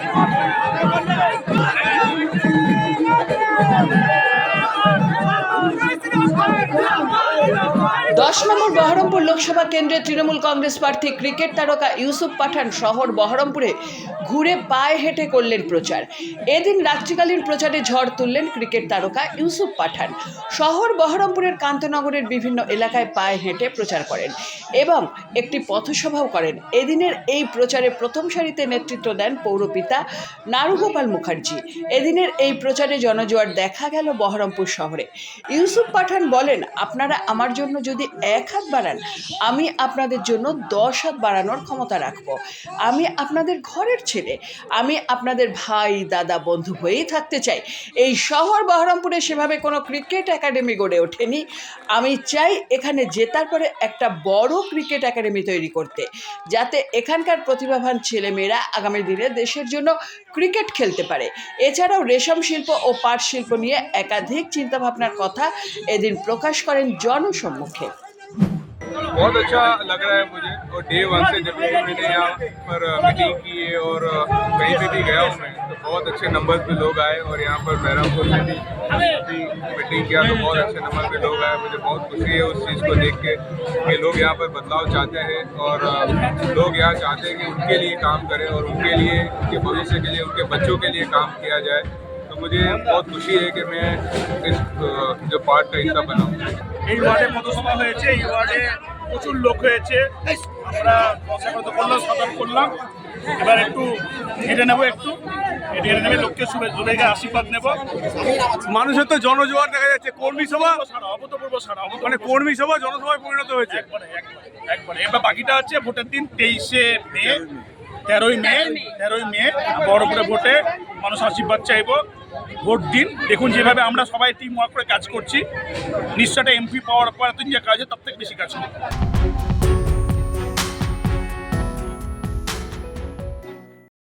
Thank you. দশ নম্বর বহরমপুর লোকসভা কেন্দ্রে তৃণমূল কংগ্রেস প্রার্থী ক্রিকেট তারকা ইউসুফ পাঠান শহর বহরমপুরে ঘুরে পায়ে হেঁটে করলেন প্রচার। এদিন রাত্রিকালীন প্রচারে ঝড় তুললেন ক্রিকেট তারকা ইউসুফ পাঠান। শহর বহরমপুরের কান্তনগরের বিভিন্ন এলাকায় পায়ে হেঁটে প্রচার করেন এবং একটি পথসভাও করেন। এদিনের এই প্রচারে প্রথম সারিতে নেতৃত্ব দেন পৌরপিতা নারুগোপাল মুখার্জি। এদিনের এই প্রচারে জনজোয়ার দেখা গেল বহরমপুর শহরে। ইউসুফ পাঠান বলেন, আপনারা আমার জন্য যদি এক হাত বাড়ান। আমি আপনাদের জন্য দশ হাত বাড়ানোর ক্ষমতা রাখব। আমি আপনাদের ঘরের ছেলে। আমি আপনাদের ভাই, দাদা, বন্ধু হয়েই থাকতে চাই। এই শহর বহরমপুরে সেভাবে কোনো ক্রিকেট একাডেমি গড়ে ওঠেনি। আমি চাই এখানে জেতার পরে একটা বড় ক্রিকেট একাডেমি তৈরি করতে, যাতে এখানকার প্রতিভাবান ছেলেমেয়েরা আগামী দিনে দেশের জন্য ক্রিকেট খেলতে পারে। এছাড়াও রেশম শিল্প ও পাট শিল্প নিয়ে একাধিক চিন্তাভাবনার কথা এদিন প্রকাশ করেন জনসম্মুখে। बहुत अच्छा लग रहा है मुझे। और डे वन से जब भी मैंने यहाँ पर मीटिंग की है और कहीं पे भी गया हूँ मैं तो बहुत अच्छे नंबर पे लोग आए और यहाँ पर बहरामपुर में भी मीटिंग किया तो बहुत अच्छे नंबर पे लोग आए। मुझे बहुत खुशी है उस चीज़ को देख के कि लोग यहाँ पर बदलाव चाहते हैं और लोग यहाँ चाहते हैं कि उनके लिए काम करें और उनके लिए, उनके भविष्य के लिए, उनके बच्चों के लिए काम किया जाए। तो मुझे बहुत खुशी है कि मैं इस जो पार्ट का हिस्सा बना हूँ। এই ওয়ার্ডে পথসভা হয়েছে এই ওয়ার্ডে প্রচুর লোক হয়েছে। আমরা দশাগত করলাম সাধারণ করলাম। এবার একটু হেঁটে নেব একটু। হেঁটে নেবে লোককে শুভে জুড়ে আশীর্বাদ নেব। মানুষের তো জনজোয়ার দেখা যাচ্ছে। কর্মী সভা? অভূতপূর্ব সারা মানে কর্মী সভা জনসভায় পরিণত হয়েছে? একবারে একবারে এবার বাকিটা আছে ভোটের দিন তেইশে মে। তেরোই মে তেরোই মে বড় করে ভোটে মানুষ আশীর্বাদ চাইব। ভোট দিন। দেখুন যেভাবে আমরা সবাই টিম ওয়ার্ক করে কাজ করছি। নিশ্চয়টা এমপি পাওয়ার পর যে কাজ তার থেকে বেশি কাজ করব।